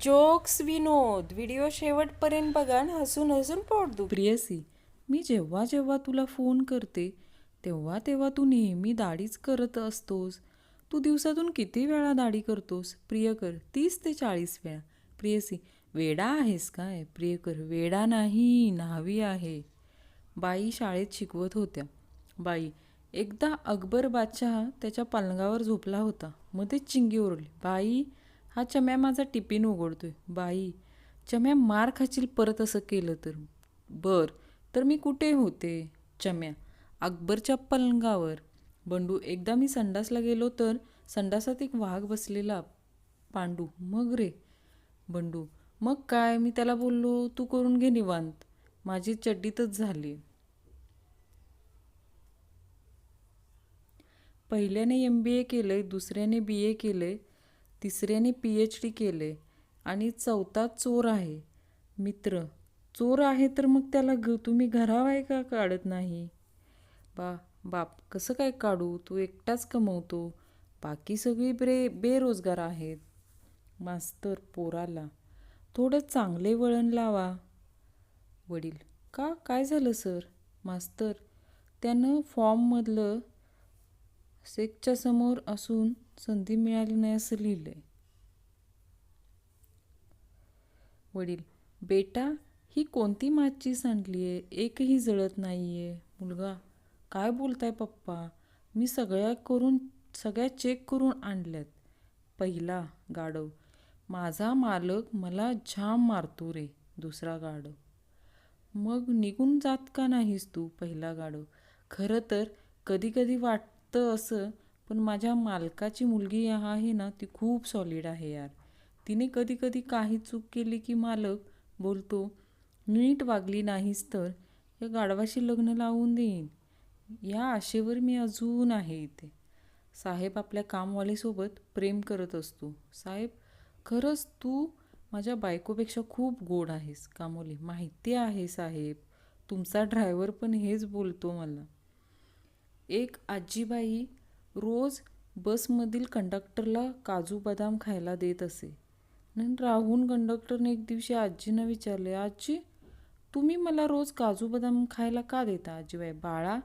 Jokes विनोद. Video शेवटपर्यंत बघा आणि हसून हसून पोट प्रियसी मी जेव्हा जेव्हा तुला फोन करते तेव्हा तेव्हा तू नेहमी दाढीच करत असतोस. तू दिवसातून किती वेळा दाढी करतोस? प्रियकर तीस ते चाळीस वेळा. प्रियसी वेडा आहेस काय? प्रियकर वेडा नाही न्हावी आहे. बाई शाळेत शिकवत होत्या. बाई एकदा अकबर बादशहा त्याच्या पलंगावर झोपला होता. मध्येच चिंगी ओरडली. बाई हा चम्या माझा टिफिन उघडतोय. बाई चम्या मार खाशील परत असं केलं तर. बर तर मी कुठे होते? चम्या अकबरच्या पलंगावर. बंडू एकदा मी संडासला गेलो तर संडासात एक वाघ बसलेला. पांडू मग रे? बंडू मग काय? मी त्याला बोललो तू करून घे निवांत. माझी चड्डीतच झाली. पहिल्याने एम बी ए केलं आहे दुसऱ्याने बी ए केलं आहे तिसऱ्याने पी एच डी केलं आहे आणि चौथा चोर आहे. मित्र चोर आहे तर मग त्याला घ तुम्ही घरावाय का काढत नाही? बा बाप कसं काय काढू? तू एकटाच कमवतो. बाकी सगळी ब्रे बेरोजगार आहेत. मास्तर पोराला थोडं चांगले वळण लावा. वडील का? काय झालं सर? मास्तर त्यानं फॉर्ममधलं सेकच्या समोर असून संधी मिळाली नाही असं लिहिलंय. वडील बेटा ही कोणती माचीस आणली आहे? एकही जळत नाही आहे मुलगा काय बोलताय पप्पा? मी सगळ्या करून सगळ्या चेक करून आणल्यात. पहिला गाढव माझा मालक मला झाम मारतो रे. दुसरा गाढव मग निघून जात का नाहीस तू? पहिला गाढव खरं तर कधी कधी वाटतं असं पण माझ्या मालकाची मुलगी आहे ना ती खूप सॉलिड आहे यार. तिने कधी कधी काही चूक केली की मालक बोलतो नीट वागली नाहीस तर या गाढवाशी लग्न लावून देईन. या आशेवर मी अजून आहे इथे. साहेब आपल्या कामवालीसोबत प्रेम करत असतो. साहेब खरंच तू माझ्या बायकोपेक्षा खूप गोड आहेस कामोली. माहिती आहे साहेब. तुमचा ड्रायव्हर पण हेच बोलतो मला. एक आजीबाई रोज बसमधील कंडक्टरला काजू बदाम खायला देत असे. नंतर राहून कंडक्टरने एक दिवशी आजीनं विचारले आजी तुम्ही मला रोज काजू बदाम खायला का देता? आजीबाई बाळा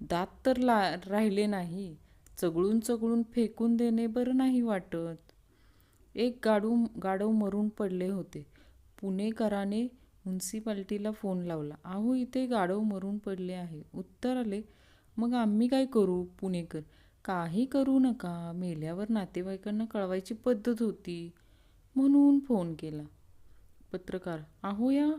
दात तर ला राहिले नाही. चगळून चगळून फेकून देणे बरं नाही वाटत. एक गाडू गाडव मरून पडले होते. पुणेकराने म्युन्सिपाल्टीला फोन लावला. अहो इथे गाढव मरून पडले आहे. उत्तर आले मग आम्ही काय करू पुणेकर? काही करू नका. मेल्यावर नातेवाईकांना कळवायची पद्धत होती म्हणून फोन केला. पत्रकार अहो या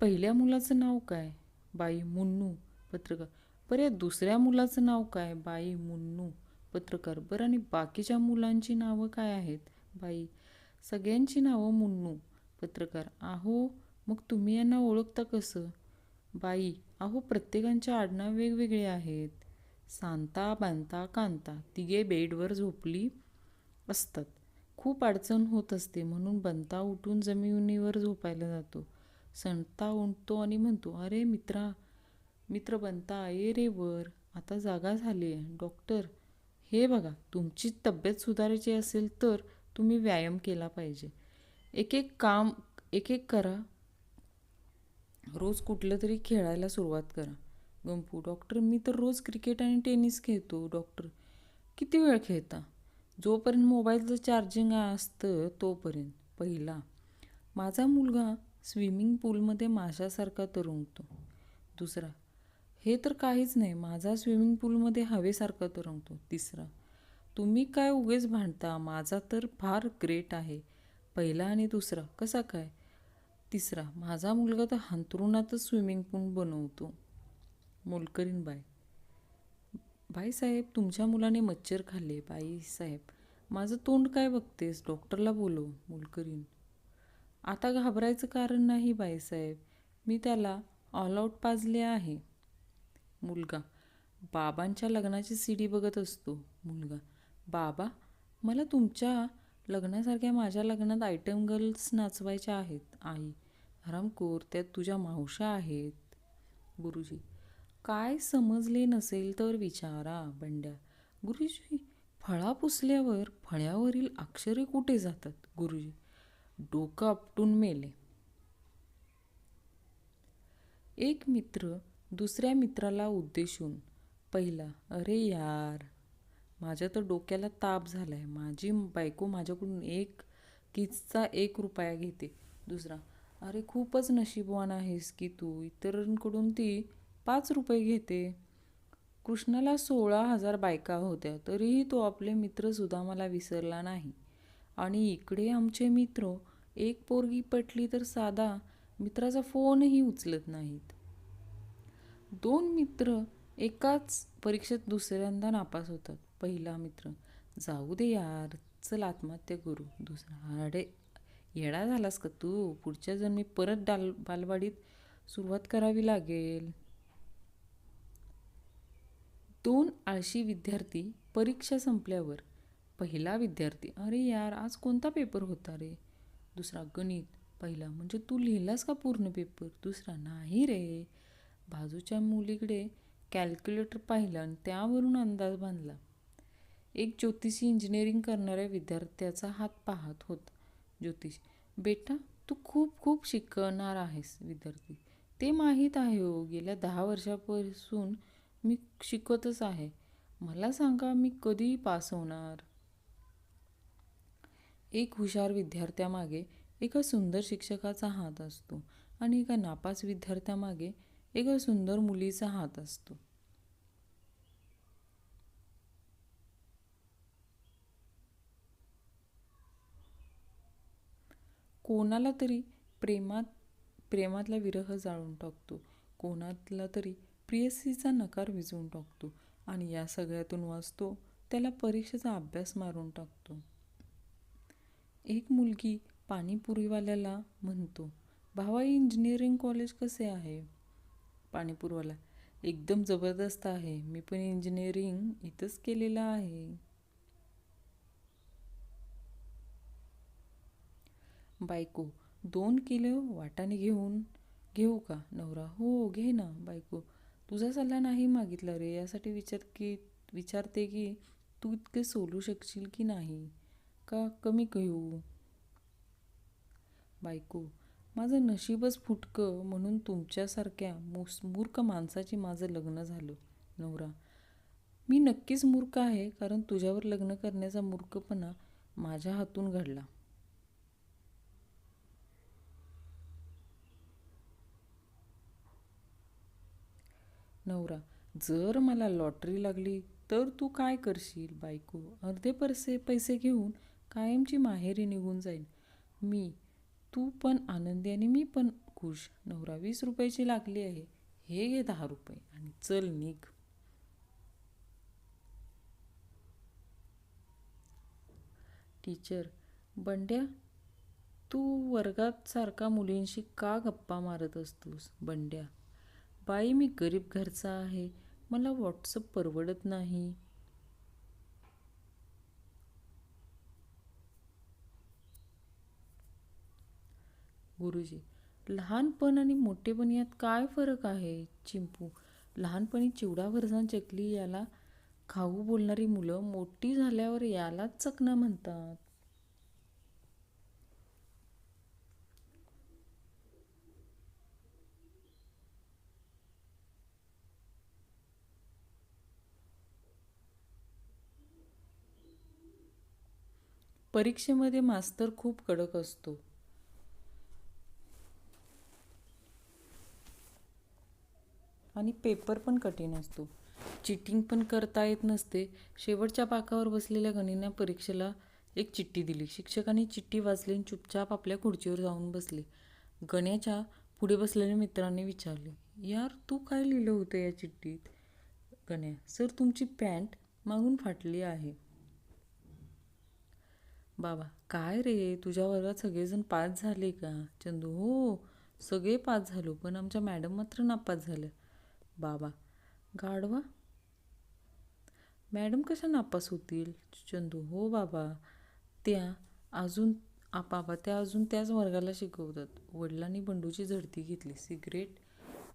पहिल्या मुलाचं नाव काय? बाई मुन्नू. पत्रकार बरं या दुसऱ्या मुलाचं नाव काय? बाई मुन्नू. पत्रकार बरं आणि बाकीच्या मुलांची नावं काय आहेत? बाई सगळ्यांची नावं मुन्नू. पत्रकार अहो मग तुम्ही यांना ओळखता कसं? बाई अहो प्रत्येकांचे आडनाव वेगवेगळे आहेत. सांता बांता कांता तिघे बेडवर झोपली असतात. खूप अडचण होत असते म्हणून बनता उठून जमिनीवर झोपायला जातो. संता उठतो आणि म्हणतो अरे मित्रा मित्र बनता ये रे वर. आता जागा झाली आहे. डॉक्टर हे बघा तुमची तब्येत सुधारायची असेल तर तुम्ही व्यायाम केला पाहिजे. एक एक काम एक एक करा. रोज कुठलं तरी खेळायला सुरुवात करा. गंपू डॉक्टर मी तर रोज क्रिकेट आणि टेनिस खेळतो डॉक्टर. किती वेळ खेळता? जोपर्यंत मोबाईलचं चार्जिंग असतं तोपर्यंत. पहिला. माझा मुलगा स्विमिंग पूलमध्ये माशासारखा तरंगतो. दुसरा. हे तर काहीच नाही माझा स्विमिंग पूलमध्ये हवेसारखा तरंगतो. तिसरा. तुम्ही काय उगेच भांडता? माझा तर फार ग्रेट आहे. पहिला आणि दुसरा. कसा काय? तिसरा. माझा मुलगा तर हंतरुणातच स्विमिंग पूल बनवतो. मोलकरीन बाय बाईसाहेब तुमच्या मुलाने मच्छर खाल्ले. बाईसाहेब माझं तोंड काय बघतेस? डॉक्टरला बोलव मोलकरीन आता घाबरायचं कारण नाही बाईसाहेब मी त्याला ऑल आऊट पाजले आहे. मुलगा बाबांच्या लग्नाची सीडी बघत असतो. मुलगा बाबा मला तुमच्या लग्नासारख्या माझ्या लग्नात आयटम गर्ल्स नाचवायच्या आहेत. आई हरामखोर त्यात तुझ्या मावशा आहेत. गुरुजी काय समजले नसेल तर विचारा बंड्या. गुरुजी फळा पुसल्यावर फळ्यावरील अक्षरे कुठे जातात? गुरुजी डोकं आपटून मेले. एक मित्र दुसऱ्या मित्राला उद्देशून पहिला अरे यार माझ्या तर डोक्याला ताप झालाय. माझी बायको माझ्याकडून एक किचचा एक रुपया घेते. दुसरा अरे खूपच नशीबवान आहेस की तू? इतरांकडून ती पाच रुपये घेते. कृष्णाला सोळा हजार बायका होत्या. तरीही तो आपले मित्र मला विसरला नाही. आणि इकडे आमचे मित्र एक पोरगी पटली तर साधा मित्राचा फोनही उचलत नाहीत. दोन मित्र एकाच परीक्षेत दुसऱ्यांदा नापास होतात. पहिला मित्र जाऊ दे यार चल आत्महत्या करू. दुसरा अरे येडा झालास का तू? पुढच्या जन्मी परत डाल बालवाडीत सुरुवात करावी लागेल. दोन आळशी विद्यार्थी परीक्षा संपल्यावर पहिला विद्यार्थी अरे यार आज कोणता पेपर होता रे? दुसरा गणित. पहिला म्हणजे तू लिहिलास का पूर्ण पेपर दुसरा नाही रे. बाजूच्या मुलीकडे कॅल्क्युलेटर पाहिला आणि त्यावरून अंदाज बांधला. एक ज्योतिषी इंजिनिअरिंग करणाऱ्या विद्यार्थ्याचा हात पाहत होता. ज्योतिष बेटा तू खूप खूप शिकणार आहेस विद्यार्थी. ते माहीत आहे हो गेल्या दहा वर्षापासून मी शिकतच आहे. मला सांगा मी कधी पास होणार? एक हुशार विद्यार्थ्यामागे एका सुंदर शिक्षकाचा हात असतो आणि एका नापास विद्यार्थ्यामागे एका सुंदर मुलीचा हात असतो. कोणाला तरी प्रेमात प्रेमातला विरह जाळून टाकतो. कोणातला तरी प्रियसीचा नकार विझवून टाकतो आणि या सगळ्यातून वाचतो त्याला परीक्षेचा अभ्यास मारून टाकतो. एक मुलगी पाणीपुरीवाल्याला म्हणतो भावा इंजिनिअरिंग कॉलेज कसे आहे? पाणीपुरीवाला एकदम जबरदस्त आहे. मी पण इंजिनिअरिंग इथंच केलेलं आहे. बायको दोन किलो वाटाणे घेऊन घेऊ का? नवरा हो घे ना. बायको तुझा सल्ला नाही मागितला रे. यासाठी विचार की विचारते की तू इतके सोलू शकशील की नाही? का कमी घेऊ बायको माझं नशीबच फुटकं म्हणून तुमच्यासारख्या मुस मूर्ख माणसाची माझं लग्न झालं. नवरा मी नक्कीच मूर्ख आहे कारण तुझ्यावर लग्न करण्याचा मूर्खपणा माझ्या हातून घडला. नवरा. जर मला लॉटरी लागली तर तू काय करशील बायको? अर्धे पैसे पैसे घेऊन कायमची माहेरी निघून जाईन. मी तू पण आनंदी आणि मी पण खुश. नवरा वीस रुपयाची लागली आहे. हे घे दहा रुपये आणि चल निघ. टीचर बंड्या तू वर्गात सारखा मुलींशी का गप्पा मारत असतोस? बंड्या बाई मी गरीब घरचा आहे मला व्हॉट्सअप परवडत नाही. गुरुजी लहानपण आणि मोठेपण यात काय फरक आहे? चिंपू लहानपणी चिवडा भरसान चकली याला खाऊ बोलणारी मुलं मोठी झाल्यावर यालाच चकना म्हणतात. परीक्षेमध्ये मास्तर खूप कडक असतो. आणि पेपर पण कठीण असतो. चिटिंग पण करता येत नसते. शेवटच्या पाकावर बसलेल्या गणीने परीक्षेला एक चिठ्ठी दिली. शिक्षकांनी चिठ्ठी वाचली आणि चुपचाप आपल्या खुर्चीवर जाऊन बसले. गण्याच्या पुढे बसलेल्या मित्रांनी विचारले यार तू काय लिहिलं होतं या चिठ्ठीत? गण्या सर तुमची पॅन्ट मागून फाटली आहे. बाबा काय रे? तुझ्या वर्गात सगळेजण पास झाले का? चंदू हो सगळे पास झालो पण आमच्या मॅडम मात्र नापास झाल्या. बाबा गाढवा? मॅडम कशा नापास होतील? चंदू हो बाबा त्या अजून आपाबा त्या अजून त्याच वर्गाला शिकवतात. वडिलांनी बंडूची झडती घेतली सिगरेट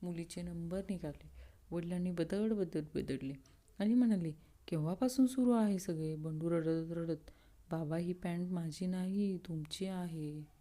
मुलीचे नंबर निघाले. वडिलांनी बदड बदड बदडले आणि म्हणाले केव्हापासून सुरू आहे सगळे? बंडू रडत रडत बाबा ही पॅन्ट माझी नाही तुमची आहे.